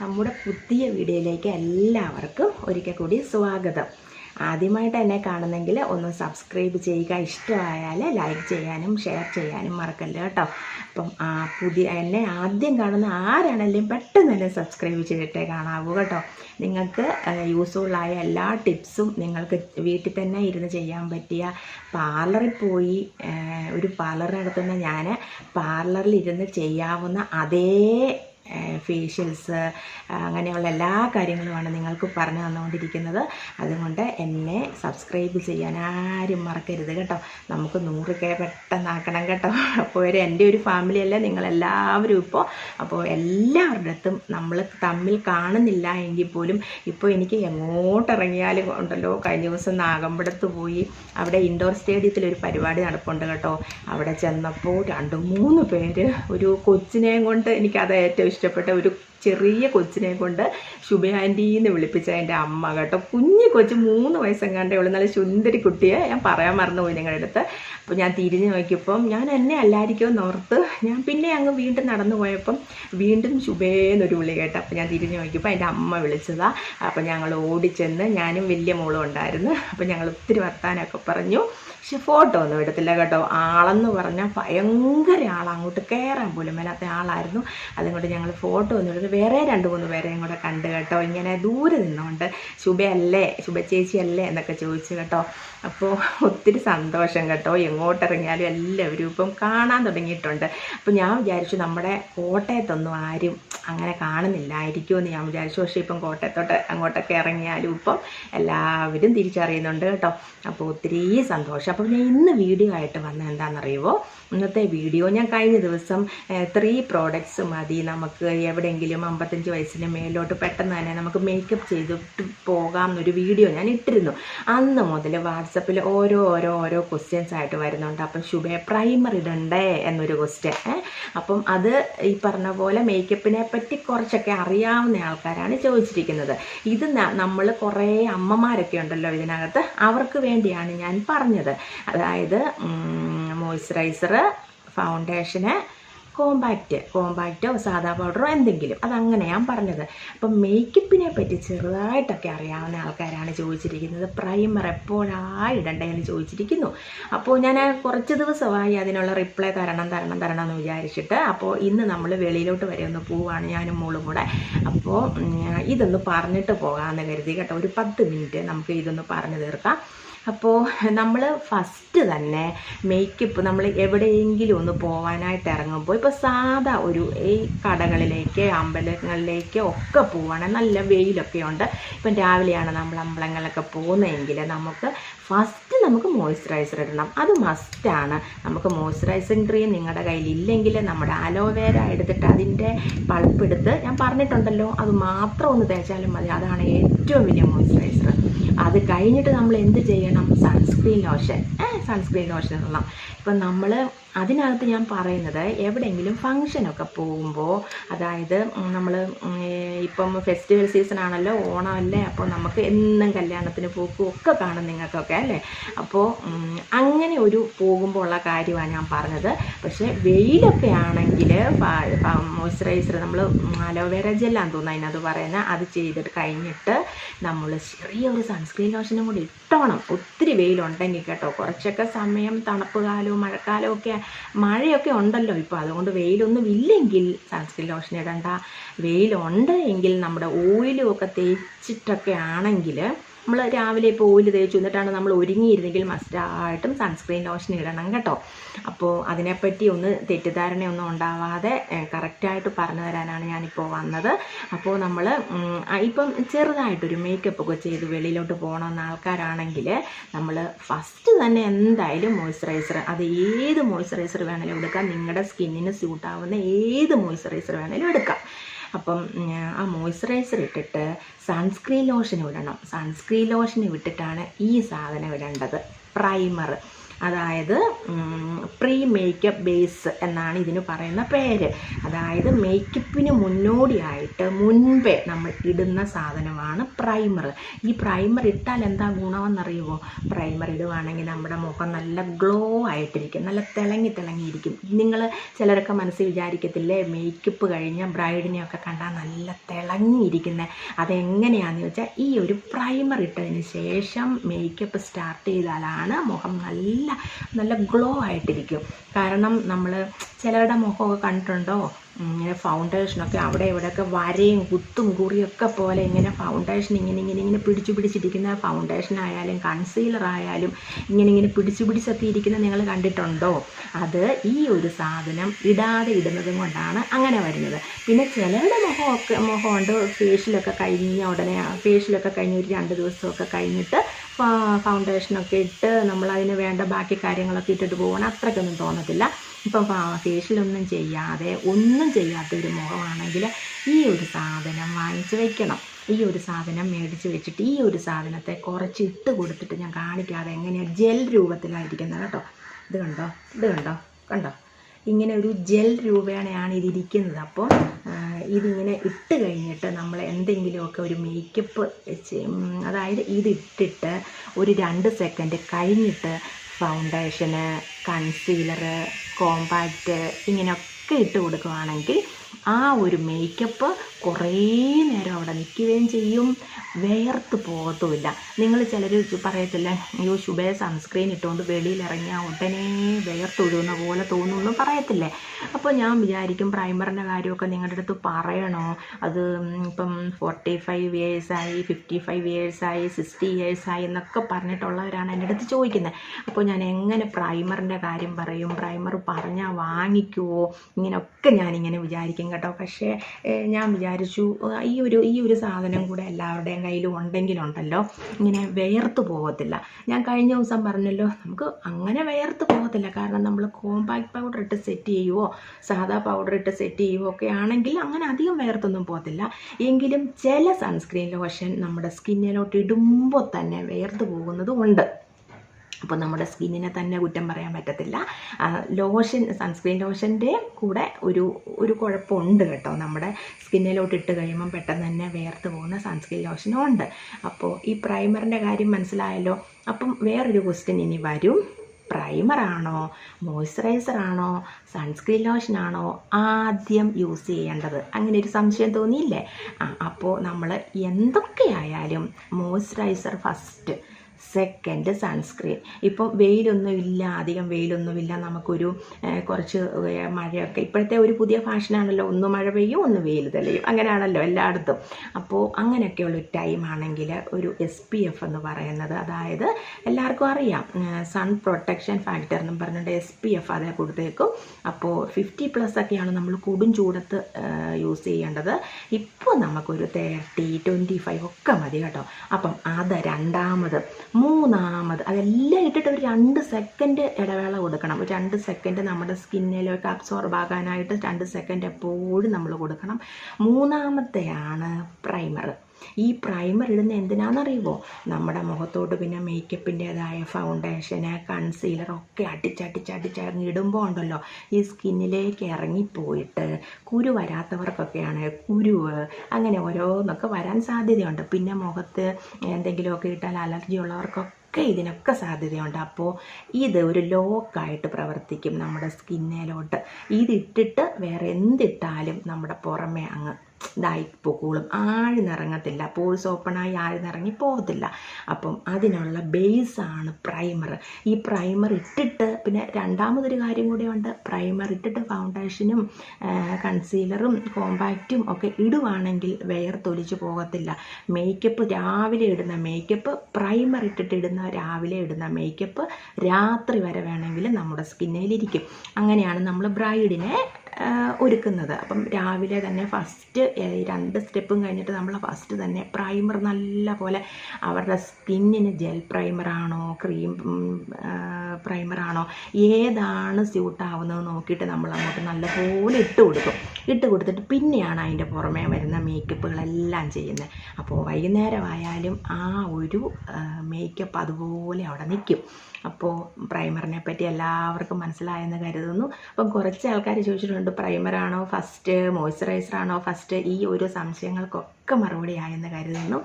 നമ്മുടെ പുതിയ വീഡിയോയിലേക്ക് എല്ലാവർക്കും ഒരിക്കൽ കൂടി സ്വാഗതം. ആദ്യമായിട്ട് എന്നെ കാണുന്നെങ്കിൽ ഒന്ന് സബ്സ്ക്രൈബ് ചെയ്യുക. ഇഷ്ടമായാൽ ലൈക്ക് ചെയ്യാനും ഷെയർ ചെയ്യാനും മറക്കല്ല കേട്ടോ. അപ്പം ആ പുതിയ എന്നെ ആദ്യം കാണുന്ന ആരാണെങ്കിലും പെട്ടെന്ന് തന്നെ സബ്സ്ക്രൈബ് ചെയ്തിട്ടേ കാണാവൂ കേട്ടോ. നിങ്ങൾക്ക് യൂസ്ഫുള്ളായ എല്ലാ ടിപ്സും നിങ്ങൾക്ക് വീട്ടിൽ തന്നെ ഇരുന്ന് ചെയ്യാൻ പറ്റിയ പാർലറിൽ പോയി ഒരു പാർലർ നടത്തുന്ന ഞാൻ പാർലറിൽ ഇരുന്ന് ചെയ്യാവുന്ന അതേ ഫേഷ്യൽസ് അങ്ങനെയുള്ള എല്ലാ കാര്യങ്ങളുമാണ് നിങ്ങൾക്ക് പറഞ്ഞു തന്നുകൊണ്ടിരിക്കുന്നത്. അതുകൊണ്ട് എന്നെ സബ്സ്ക്രൈബ് ചെയ്യാൻ ആരും മറക്കരുത് കേട്ടോ. നമുക്ക് നൂറ് കെ പെട്ടെന്നാക്കണം കേട്ടോ. അപ്പോൾ ഒരു എന്റെ ഒരു ഫാമിലിയല്ല നിങ്ങളെല്ലാവരും ഇപ്പോൾ. അപ്പോൾ എല്ലാവരുടെ അടുത്തും നമ്മൾ തമ്മിൽ കാണുന്നില്ല എങ്കിൽ പോലും ഇപ്പോൾ എനിക്ക് എങ്ങോട്ടിറങ്ങിയാലും ഉണ്ടല്ലോ. കഴിഞ്ഞ ദിവസം നാഗമ്പടത്ത് പോയി അവിടെ ഇൻഡോർ സ്റ്റേഡിയത്തിൽ ഒരു പരിപാടി നടപ്പുണ്ട് കേട്ടോ. അവിടെ ചെന്നപ്പോൾ രണ്ട് മൂന്ന് പേര് ഒരു കൊച്ചിനെയും കൊണ്ട് എനിക്കത് ഏറ്റവും ഇഷ്ടപ്പെട്ട ഒരു ചെറിയ കൊച്ചിനെ കൊണ്ട് ശുഭയാന്റി എന്ന് വിളിപ്പിച്ച എന്റെ അമ്മ കേട്ടോ. കുഞ്ഞു കൊച്ച് മൂന്ന് വയസ്സെങ്ങാണ്ടേ ഉള്ളൂ. നല്ല സുന്ദരി കുട്ടിയെ. ഞാൻ പറയാൻ മറന്നുപോയി നിങ്ങളുടെ അടുത്ത്. അപ്പോൾ ഞാൻ തിരിഞ്ഞു നോക്കിയപ്പം ഞാൻ എന്നെ അല്ലായിരിക്കുമെന്ന് ഓർത്ത് ഞാൻ പിന്നെ അങ്ങ് വീണ്ടും നടന്നു പോയപ്പം വീണ്ടും ശുഭേന്നൊരു വിളി കേട്ടോ. അപ്പോൾ ഞാൻ തിരിഞ്ഞു നോക്കിയപ്പോൾ എന്റെ അമ്മ വിളിച്ചതാണ് അപ്പോൾ ഞങ്ങൾ ഓടിച്ചെന്ന് ഞാനും വലിയ മോളും ഉണ്ടായിരുന്നു. അപ്പോൾ ഞങ്ങൾ ഒത്തിരി വർത്താനമൊക്കെ പറഞ്ഞു. പക്ഷെ ഫോട്ടോ ഒന്നും എടുത്തില്ല കേട്ടോ. ആളെന്ന് പറഞ്ഞാൽ ഭയങ്കര ആളാണ് അങ്ങോട്ട് കയറാൻ പോലും മേലാത്ത ആളായിരുന്നു. അതുകൊണ്ട് ഞങ്ങൾ ഫോട്ടോ ഒന്നും എടുത്ത് വേറെ രണ്ട് മൂന്ന് പേരെയും കൂടെ കണ്ട് കേട്ടോ. ഇങ്ങനെ ദൂരെ നിന്നുകൊണ്ട് ശുഭയല്ലേ? ശുഭ ചേച്ചി അല്ലേ എന്നൊക്കെ ചോദിച്ചു കേട്ടോ. അപ്പോൾ ഒത്തിരി സന്തോഷം കേട്ടോ. എങ്ങോട്ടിറങ്ങിയാലും എല്ലാവരും ഇപ്പം കാണാൻ തുടങ്ങിയിട്ടുണ്ട്. അപ്പോൾ ഞാൻ വിചാരിച്ചു നമ്മുടെ കോട്ടയത്തൊന്നും ആരും അങ്ങനെ കാണുന്നില്ലായിരിക്കുമെന്ന് ഞാൻ വിചാരിച്ചു. പക്ഷേ ഇപ്പം കോട്ടയത്തോട്ട് അങ്ങോട്ടൊക്കെ ഇറങ്ങിയാലും ഇപ്പം എല്ലാവരും തിരിച്ചറിയുന്നുണ്ട് കേട്ടോ. അപ്പോൾ ഒത്തിരി സന്തോഷം. അപ്പോൾ ഞാൻ ഇന്ന് വീഡിയോ ആയിട്ട് വന്ന എന്താണെന്നറിയുമോ? ഇന്നത്തെ വീഡിയോ ഞാൻ കഴിഞ്ഞ ദിവസം ത്രീ പ്രോഡക്റ്റ്സ് മതി. നമുക്ക് എവിടെയെങ്കിലും അമ്പത്തഞ്ച് വയസ്സിന് മേലോട്ട് പെട്ടെന്ന് തന്നെ നമുക്ക് മേക്കപ്പ് ചെയ്തിട്ട് പോകാം എന്നൊരു വീഡിയോ ഞാൻ ഇട്ടിരുന്നു. അന്ന് മുതൽ വാട്സപ്പിൽ ഓരോ ഓരോ ഓരോ ക്വസ്റ്റ്യൻസ് ആയിട്ട് വരുന്നുണ്ട്. അപ്പം ശുഭയെ പ്രൈമർ ഇടണ്ടേ എന്നൊരു ക്വസ്റ്റ്യൻ അപ്പം അത് ഈ പറഞ്ഞ പോലെ മേക്കപ്പിനെ കുറച്ചൊക്കെ അറിയാവുന്ന ആൾക്കാരാണ് ചോദിച്ചിരിക്കുന്നത്. ഇത് നമ്മൾ കുറേ അമ്മമാരൊക്കെ ഉണ്ടല്ലോ ഇതിനകത്ത്. അവർക്ക് വേണ്ടിയാണ് ഞാൻ പറഞ്ഞത്. അതായത് മോയ്സ്ചറൈസർ ഫൗണ്ടേഷന് കോമ്പാക്റ്റ് കോമ്പാക്റ്റോ സാധാ പൗഡറോ എന്തെങ്കിലും. അതങ്ങനെ ഞാൻ പറഞ്ഞത്. അപ്പം മേക്കപ്പിനെ പറ്റി ചെറുതായിട്ടൊക്കെ അറിയാവുന്ന ആൾക്കാരാണ് ചോദിച്ചിരിക്കുന്നത്. പ്രൈമർ എപ്പോഴാണ് ഇടണ്ടേന്ന് ചോദിച്ചിരിക്കുന്നു. അപ്പോൾ ഞാൻ കുറച്ച് ദിവസമായി അതിനുള്ള റിപ്ലൈ തരണം തരണം തരണം എന്ന് വിചാരിച്ചിട്ട് അപ്പോൾ ഇന്ന് നമ്മൾ വെളിയിലോട്ട് വരെ ഒന്ന് പോവാണ് ഞാനും മോളും കൂടെ. അപ്പോൾ ഇതൊന്ന് പറഞ്ഞിട്ട് പോകാമെന്ന് കരുതി കേട്ടോ. ഒരു പത്ത് മിനിറ്റ് നമുക്ക് ഇതൊന്ന് പറഞ്ഞു തീർക്കാം. അപ്പോൾ നമ്മൾ ഫസ്റ്റ് തന്നെ മേക്കപ്പ് നമ്മൾ എവിടെയെങ്കിലും ഒന്ന് പോകാനായിട്ട് ഇറങ്ങുമ്പോൾ ഇപ്പോൾ സാധാ ഒരു ഈ കടകളിലേക്ക് അമ്പലങ്ങളിലേക്ക് ഒക്കെ പോവാണ് നല്ല വെയിലൊക്കെ ഉണ്ട്. ഇപ്പം രാവിലെയാണ് നമ്മൾ അമ്പലങ്ങളിലൊക്കെ പോകുന്നതെങ്കിൽ നമുക്ക് ഫസ്റ്റ് നമുക്ക് മോയ്സ്ചറൈസർ ഇടണം. അത് മസ്റ്റാണ് നമുക്ക് മോയ്സ്ചറൈസിങ് ക്രീം നിങ്ങളുടെ കയ്യിൽ ഇല്ലെങ്കിൽ നമ്മുടെ അലോവേര എടുത്തിട്ട് അതിന്റെ പൾപ്പെടുത്ത് ഞാൻ പറഞ്ഞിട്ടുണ്ടല്ലോ അത് മാത്രം ഒന്ന് തേച്ചാലും മതി. അതാണ് ഏറ്റവും വലിയ മോയ്സ്ചറൈസർ അത് കഴിഞ്ഞിട്ട് നമ്മൾ എന്ത് ചെയ്യണം സൺസ്ക്രീൻ ലോഷൻ സൺസ്ക്രീൻ ലോഷൻ ഇടണം. ഇപ്പം നമ്മൾ അതിനകത്ത് ഞാൻ പറയുന്നത് എവിടെയെങ്കിലും ഫങ്ഷനൊക്കെ പോകുമ്പോൾ അതായത് നമ്മൾ ഇപ്പം ഫെസ്റ്റിവൽ സീസൺ ആണല്ലോ ഓണമല്ലേ അപ്പോൾ നമുക്ക് എന്നും കല്യാണത്തിന് പോക്കും ഒക്കെ കാണും നിങ്ങൾക്കൊക്കെ അല്ലേ? അപ്പോൾ അങ്ങനെ ഒരു പോകുമ്പോൾ ഉള്ള കാര്യമാണ് ഞാൻ പറഞ്ഞത്. പക്ഷേ വെയിലൊക്കെ ആണെങ്കിൽ മോയ്സ്ചറൈസർ നമ്മൾ അലോവേര ജെല്ലാന്ന് തോന്നുന്നു അതിനകത്ത് പറയുന്നത് അത് ചെയ്തിട്ട് കഴിഞ്ഞിട്ട് നമ്മൾ ചെറിയൊരു സൺസ്ക്രീൻ ലോഷനും കൂടി ഇട്ടോണം. ഒത്തിരി വെയിലുണ്ടെങ്കിൽ കേട്ടോ. കുറച്ചൊക്കെ സമയം തണുപ്പ് കാലവും മഴക്കാലവും ഒക്കെ മഴയൊക്കെ ഉണ്ടല്ലോ ഇപ്പോൾ അതുകൊണ്ട് വെയിലൊന്നും ഇല്ലെങ്കിൽ സൺസ്ക്രീൻ ലോഷൻ ഇടണ്ട. വെയിലുണ്ട് എങ്കിൽ നമ്മുടെ ഓയിലും ഒക്കെ തേച്ചിട്ടൊക്കെ ആണെങ്കിൽ നമ്മൾ രാവിലെ ഇപ്പോൾ ഓയിൽ തേച്ച് വന്നിട്ടാണ് നമ്മൾ ഒരുങ്ങിയിരുന്നെങ്കിൽ മസ്റ്റായിട്ടും സൺസ്ക്രീൻ ലോഷൻ ഇടണം കേട്ടോ. അപ്പോൾ അതിനെപ്പറ്റി ഒന്ന് തെറ്റിദ്ധാരണയൊന്നും ഉണ്ടാവാതെ കറക്റ്റായിട്ട് പറഞ്ഞു തരാനാണ് ഞാനിപ്പോൾ വന്നത്. അപ്പോൾ നമ്മൾ ഇപ്പം ചെറുതായിട്ടൊരു മേക്കപ്പ് ഒക്കെ ചെയ്ത് വെളിയിലോട്ട് പോകണമെന്ന ആൾക്കാരാണെങ്കിൽ നമ്മൾ ഫസ്റ്റ് തന്നെ എന്തായാലും മോയ്സ്ചറൈസർ അത് ഏത് മോയ്സ്ചറൈസർ വേണമെങ്കിലും എടുക്കാം. നിങ്ങളുടെ സ്കിന്നിന് സ്യൂട്ടാവുന്ന ഏത് മോയ്സ്ചറൈസർ വേണമെങ്കിലും എടുക്കാം. അപ്പം ആ മോയ്സ്ചറൈസർ ഇട്ടിട്ട് സൺസ്ക്രീൻ ലോഷൻ ഇടണം. സൺസ്ക്രീൻ ലോഷൻ ഇട്ടിട്ടാണ് ഈ സാധനം ഇടേണ്ടത്. പ്രൈമർ അതായത് പ്രീ മേക്കപ്പ് ബേസ് എന്നാണ് ഇതിന് പറയുന്ന പേര്. അതായത് മേക്കപ്പിന് മുന്നോടിയായിട്ട് മുൻപേ നമ്മൾ ഇടുന്ന സാധനമാണ് പ്രൈമർ. ഈ പ്രൈമർ ഇട്ടാൽ എന്താ ഗുണമെന്നറിയുമോ പ്രൈമർ ഇടുവാണെങ്കിൽ നമ്മുടെ മുഖം നല്ല ഗ്ലോ ആയിട്ടിരിക്കും നല്ല തിളങ്ങി തിളങ്ങിയിരിക്കും. നിങ്ങൾ ചിലരൊക്കെ മനസ്സിൽ വിചാരിക്കത്തില്ലേ മേക്കപ്പ് കഴിഞ്ഞ ബ്രൈഡിനെയൊക്കെ കണ്ടാൽ നല്ല തിളങ്ങിയിരിക്കുന്നത് അതെങ്ങനെയാണെന്ന് വെച്ചാൽ ഈ ഒരു പ്രൈമർ ഇട്ടതിന് ശേഷം മേക്കപ്പ് സ്റ്റാർട്ട് ചെയ്താലാണ് മുഖം നല്ല നല്ല ഗ്ലോ ആയിട്ടിരിക്കും. കാരണം നമ്മൾ ചിലരുടെ മുഖമൊക്കെ കണ്ടിട്ടുണ്ടോ? ഇങ്ങനെ ഫൗണ്ടേഷനൊക്കെ അവിടെ ഇവിടെയൊക്കെ വരയും കുത്തും കുറിയൊക്കെ പോലെ ഇങ്ങനെ ഫൗണ്ടേഷൻ ഇങ്ങനെ ഇങ്ങനെ ഇങ്ങനെ പിടിച്ചു പിടിച്ചിരിക്കുന്ന ഫൗണ്ടേഷൻ ആയാലും കൺസീലർ ആയാലും ഇങ്ങനെ ഇങ്ങനെ പിടിച്ചു പിടിച്ചൊക്കെ ഇരിക്കുന്ന നിങ്ങൾ കണ്ടിട്ടുണ്ടോ? അത് ഈ ഒരു സാധനം ഇടാതെ ഇടുന്നതും കൊണ്ടാണ് അങ്ങനെ വരുന്നത്. പിന്നെ ചിലരുടെ മുഖമൊക്കെ മുഖമുണ്ട് ഫേഷ്യലൊക്കെ കഴിഞ്ഞ ഉടനെ ഫേഷ്യലൊക്കെ കഴിഞ്ഞ് ഒരു രണ്ട് ദിവസമൊക്കെ കഴിഞ്ഞിട്ട് ഫൗണ്ടേഷനൊക്കെ ഇട്ട് നമ്മൾ നമ്മളതിന് വേണ്ട ബാക്കി കാര്യങ്ങളൊക്കെ ഇട്ടിട്ട് പോകണം അത്രയ്ക്കൊന്നും തോന്നത്തില്ല. ഇപ്പം ഫേഷ്യലൊന്നും ചെയ്യാതെ ഒന്നും ചെയ്യാത്ത ഒരു മുഖമാണെങ്കിൽ ഈ ഒരു സാധനം വാങ്ങിച്ച് വെക്കണം. ഈ ഒരു സാധനം മേടിച്ച് വെച്ചിട്ട് ഈ ഒരു സാധനത്തെ കുറച്ച് ഇട്ട് കൊടുത്തിട്ട് ഞാൻ കാണിക്കാതെ എങ്ങനെയാണ് ജെൽ രൂപത്തിലായിരിക്കുന്നത് കേട്ടോ. ഇത് കണ്ടോ? ഇത് കണ്ടോ? കണ്ടോ? ഇങ്ങനെ ഒരു ജെൽ രൂപേണയാണ് ഇതിരിക്കുന്നത് അപ്പോൾ ഇതിങ്ങനെ ഇട്ട് കഴിഞ്ഞിട്ട് നമ്മൾ എന്തെങ്കിലുമൊക്കെ ഒരു മേക്കപ്പ് അതായത് ഇതിട്ടിട്ട് ഒരു രണ്ട് സെക്കൻഡ് കഴിഞ്ഞിട്ട് ഫൗണ്ടേഷന് കൺസീലറ് കോമ്പാക്റ്റ് ഇങ്ങനെയൊക്കെ ഇട്ട് കൊടുക്കുകയാണെങ്കിൽ ആ ഒരു മേക്കപ്പ് കുറേ നേരം അവിടെ നിൽക്കുകയും ചെയ്യും. വേർത്ത് പോകത്തുമില്ല. നിങ്ങൾ ചിലർ പറയത്തില്ല അയ്യോ ശുഭേ സൺസ്ക്രീൻ ഇട്ടുകൊണ്ട് വെളിയിൽ ഇറങ്ങിയാൽ ഉടനെ വേർത്തൊഴുകുന്ന പോലെ തോന്നുന്നു പറയത്തില്ലേ? അപ്പോൾ ഞാൻ വിചാരിക്കും പ്രൈമറിന്റെ കാര്യമൊക്കെ നിങ്ങളുടെ അടുത്ത് പറയണോ? അത് ഇപ്പം ഫോർട്ടി ഫൈവ് ഇയേഴ്സായി ഫിഫ്റ്റി ഫൈവ് ഇയേഴ്സായി സിക്സ്റ്റി ഇയേഴ്സായി എന്നൊക്കെ പറഞ്ഞിട്ടുള്ളവരാണ് എന്റെ അടുത്ത് ചോദിക്കുന്നത്. അപ്പോൾ ഞാൻ എങ്ങനെ പ്രൈമറിന്റെ കാര്യം പറയും? പ്രൈമർ പറഞ്ഞാൽ വാങ്ങിക്കുമോ ഇങ്ങനെയൊക്കെ ഞാനിങ്ങനെ വിചാരിക്കും. കേട്ടോ. പക്ഷേ ഞാൻ വിചാരിച്ചു ഈ ഒരു ഈ ഒരു സാധനം കൂടെ എല്ലാവരുടെയും കയ്യിലും ഉണ്ടെങ്കിലുണ്ടല്ലോ. ഇങ്ങനെ വേർത്ത് പോകത്തില്ല. ഞാൻ കഴിഞ്ഞ ദിവസം പറഞ്ഞല്ലോ നമുക്ക് അങ്ങനെ വേർത്ത് പോകത്തില്ല. കാരണം നമ്മൾ കോമ്പാക്ട് പൗഡർ ഇട്ട് സെറ്റ് ചെയ്യുവോ സാധാ പൗഡർ ഇട്ട് സെറ്റ് ചെയ്യുവോ ഒക്കെ ആണെങ്കിൽ അങ്ങനെ അധികം വേർത്തൊന്നും പോകത്തില്ല. എങ്കിലും ചില സൺസ്ക്രീൻ ലോഷൻ നമ്മുടെ സ്കിന്നിലോട്ട് ഇടുമ്പോൾ തന്നെ വേർത്ത് പോകുന്നതും ഉണ്ട്. അപ്പോൾ നമ്മുടെ സ്കിന്നിനെ തന്നെ കുറ്റം പറയാൻ പറ്റത്തില്ല. ലോഷൻ സൺസ്ക്രീൻ ലോഷന്റെ കൂടെ ഒരു ഒരു കുഴപ്പമുണ്ട് കേട്ടോ. നമ്മുടെ സ്കിന്നിലോട്ട് ഇട്ട് കഴിയുമ്പം പെട്ടെന്ന് തന്നെ വേർത്ത് പോകുന്ന സൺസ്ക്രീൻ ലോഷനും ഉണ്ട് അപ്പോൾ ഈ പ്രൈമറിന്റെ കാര്യം മനസ്സിലായല്ലോ? അപ്പം വേറൊരു ക്വസ്റ്റ്യൻ ഇനി വരും. പ്രൈമറാണോ മോയ്സ്ചറൈസറാണോ സൺസ്ക്രീൻ ലോഷനാണോ ആദ്യം യൂസ് ചെയ്യേണ്ടത്. അങ്ങനെ ഒരു സംശയം തോന്നിയില്ലേ? ആ അപ്പോൾ നമ്മൾ എന്തൊക്കെയായാലും മോയ്സ്ചറൈസർ ഫസ്റ്റ് സെക്കൻഡ് സൺസ്ക്രീൻ ഇപ്പം വെയിലൊന്നുമില്ല അധികം വെയിലൊന്നുമില്ല നമുക്കൊരു കുറച്ച് മഴയൊക്കെ. ഇപ്പോഴത്തെ ഒരു പുതിയ ഫാഷനാണല്ലോ ഒന്ന് മഴ പെയ്യും ഒന്ന് വെയിൽ തെളിയും. അങ്ങനെയാണല്ലോ എല്ലായിടത്തും. അപ്പോൾ അങ്ങനെയൊക്കെയുള്ള ടൈം ആണെങ്കിൽ ഒരു എസ് പി എഫ് എന്ന് പറയുന്നത് അതായത് എല്ലാവർക്കും അറിയാം. സൺ പ്രൊട്ടക്ഷൻ ഫാക്ടർ എന്നും പറഞ്ഞിട്ട് എസ് പി എഫ് അതേ കൊടുത്തേക്കും. അപ്പോൾ ഫിഫ്റ്റി പ്ലസ് ഒക്കെയാണ് നമ്മൾ കൊടും ചൂടത്ത് യൂസ് ചെയ്യേണ്ടത്. ഇപ്പോൾ നമുക്കൊരു തേർട്ടി ട്വന്റി ഫൈവ് ഒക്കെ മതി കേട്ടോ. അപ്പം അത് രണ്ടാമത് മൂന്നാമത് അതെല്ലാം ഇട്ടിട്ട് ഒരു രണ്ട് സെക്കൻഡ് ഇടവേള കൊടുക്കണം. ഒരു രണ്ട് സെക്കൻഡ് നമ്മുടെ സ്കിന്നിലേക്ക് അബ്സോർബ് ആകാനായിട്ട് രണ്ട് സെക്കൻഡ് എപ്പോഴും നമ്മൾ കൊടുക്കണം. മൂന്നാമത്തെയാണ് പ്രൈമർ ഈ പ്രൈമർ ഇടുന്ന എന്തിനാണെന്നറിയുമോ നമ്മുടെ മുഖത്തോട്ട് പിന്നെ മേക്കപ്പിന്റെതായ ഫൗണ്ടേഷന് കൺസീലർ ഒക്കെ അടിച്ചടിച്ചടിച്ച് അങ്ങ് ഇടുമ്പോൾ ഉണ്ടല്ലോ ഈ സ്കിന്നിലേക്ക് ഇറങ്ങിപ്പോയിട്ട് കുരു വരാത്തവർക്കൊക്കെയാണ് കുരുവ് അങ്ങനെ ഓരോന്നൊക്കെ വരാൻ സാധ്യതയുണ്ട്. പിന്നെ മുഖത്ത് എന്തെങ്കിലുമൊക്കെ ഇട്ടാൽ അലർജി ഉള്ളവർക്കൊക്കെ ഒക്കെ ഇതിനൊക്കെ സാധ്യതയുണ്ട്. അപ്പോൾ ഇത് ഒരു ലോക്കായിട്ട് പ്രവർത്തിക്കും നമ്മുടെ സ്കിന്നിലോട്ട് ഇതിട്ടിട്ട് വേറെ എന്തിട്ടാലും നമ്മുടെ പുറമേ അങ്ങ് ഇതായി പൊക്കോളും. ആഴ്ന്നിറങ്ങത്തില്ല. പോൾസ് ഓപ്പണായി ആഴ്ന്നിറങ്ങി പോകത്തില്ല. അപ്പം അതിനുള്ള ബേസാണ് പ്രൈമർ ഈ പ്രൈമർ ഇട്ടിട്ട് പിന്നെ രണ്ടാമതൊരു കാര്യം കൂടിയുണ്ട്. പ്രൈമർ ഇട്ടിട്ട് ഫൗണ്ടേഷനും കൺസീലറും കോമ്പാക്റ്റും ഒക്കെ ഇടുവാണെങ്കിൽ വേർത്തൊലിച്ച് പോകത്തില്ല. മേക്കപ്പ് രാവിലെ ഇടുന്ന മേക്കപ്പ് പ്രൈമർ ഇട്ടിട്ട് ഇടുന്ന രാവിലെ ഇടുന്ന മേക്കപ്പ് രാത്രി വരെ വേണമെങ്കിൽ നമ്മുടെ സ്കിന്നിലിരിക്കും അങ്ങനെയാണ് നമ്മൾ ബ്രൈഡിനെ ഒരുക്കുന്നത്. അപ്പം രാവിലെ തന്നെ ഫസ്റ്റ് രണ്ട് സ്റ്റെപ്പും കഴിഞ്ഞിട്ട് നമ്മൾ ഫസ്റ്റ് തന്നെ പ്രൈമർ നല്ല പോലെ അവരുടെ സ്കിന്നിന് ജെൽ പ്രൈമറാണോ ക്രീം പ്രൈമറാണോ ഏതാണ് സ്യൂട്ടാവുന്നത് നോക്കിയിട്ട് നമ്മൾ അങ്ങോട്ട് നല്ലപോലെ ഇട്ട് കൊടുക്കും. ഇട്ട് കൊടുത്തിട്ട് പിന്നെയാണ് അതിന്റെ പുറമേ വരുന്ന മേക്കപ്പുകളെല്ലാം ചെയ്യുന്നത്. അപ്പോൾ വൈകുന്നേരമായാലും ആ ഒരു മേക്കപ്പ് അതുപോലെ അവിടെ നിൽക്കും. അപ്പോൾ പ്രൈമറിനെ പറ്റി എല്ലാവർക്കും മനസ്സിലായെന്ന് കരുതുന്നു. അപ്പം കുറച്ച് ആൾക്കാർ ചോദിച്ചിട്ടുണ്ട് പ്രൈമറാണോ ഫസ്റ്റ് മോയ്സ്ചറൈസറാണോ ഫസ്റ്റ് ഈ ഒരു സംശയങ്ങൾക്കൊക്കെ മറുപടി ആയെന്ന് കരുതുന്നു.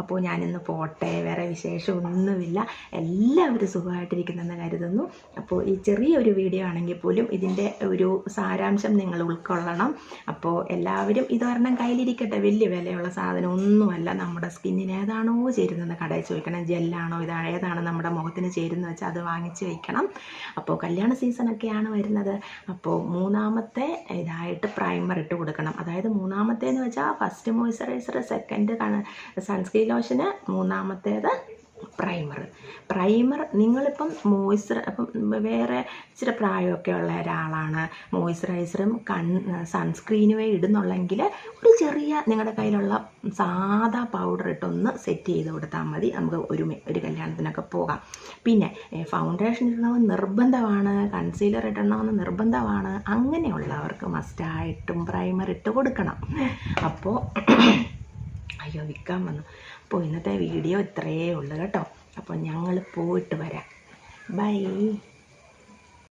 അപ്പോൾ ഞാനിന്ന് പോട്ടെ വേറെ വിശേഷമൊന്നുമില്ല. എല്ലാവരും സുഖമായിട്ടിരിക്കുന്നെന്ന് കരുതുന്നു. അപ്പോൾ ഈ ചെറിയൊരു വീഡിയോ ആണെങ്കിൽ പോലും ഇതിന്റെ ഒരു സാരാംശം നിങ്ങൾ ഉൾക്കൊള്ളണം. അപ്പോൾ എല്ലാവരും ഇതൊരെണ്ണം കയ്യിലിരിക്കട്ടെ. വലിയ വിലയുള്ള സാധനം ഒന്നുമല്ല നമ്മുടെ സ്കിന്നിന് ഏതാണോ ചേരുന്നത്. കടയിൽ ചോദിക്കണം ജെല്ലാണോ? ഇതാ ഏതാണ് നമ്മുടെ മുഖത്തിന് ചേരുന്നത്? വെച്ചാൽ അത് വാങ്ങിച്ച് വയ്ക്കണം അപ്പോൾ കല്യാണ സീസണൊക്കെയാണ് വരുന്നത്. അപ്പോൾ മൂന്നാമത്തെ ഇതായിട്ട് പ്രൈമർ ഇട്ട് കൊടുക്കണം. അതായത് മൂന്നാമത്തേന്ന് വെച്ചാൽ ഫസ്റ്റ് മോയ്സ്ചറൈസർ സെക്കൻഡ് സൺസ്ക്രീൻ ലോഷന് മൂന്നാമത്തേത് പ്രൈമർ പ്രൈമർ നിങ്ങളിപ്പം മോയ്സ്ചർ അപ്പം വേറെ ഇച്ചിരി പ്രായമൊക്കെ ഉള്ള ഒരാളാണ്. മോയ്സ്ചറൈസറും കൺ സൺസ്ക്രീനുമേ ഇടുന്നുള്ളെങ്കിൽ ഒരു ചെറിയ നിങ്ങളുടെ കയ്യിലുള്ള സാധാ പൗഡർ ഇട്ടൊന്ന് സെറ്റ് ചെയ്ത് കൊടുത്താൽ മതി. നമുക്ക് ഒരു ഒരു കല്യാണത്തിനൊക്കെ പോകാം. പിന്നെ ഫൗണ്ടേഷൻ ഇടണമെന്ന് നിർബന്ധമാണ്. കൺസീലർ ഇടണമെന്ന് നിർബന്ധമാണ്. അങ്ങനെയുള്ളവർക്ക് മസ്റ്റായിട്ടും പ്രൈമർ ഇട്ട് കൊടുക്കണം. അപ്പോൾ അയ്യോ വിൽക്കാൻ വന്നു. അപ്പോൾ ഇന്നത്തെ വീഡിയോ ഇത്രയേ ഉള്ളൂ കേട്ടോ. അപ്പോൾ ഞങ്ങൾ പോയിട്ട് വരാം. ബൈ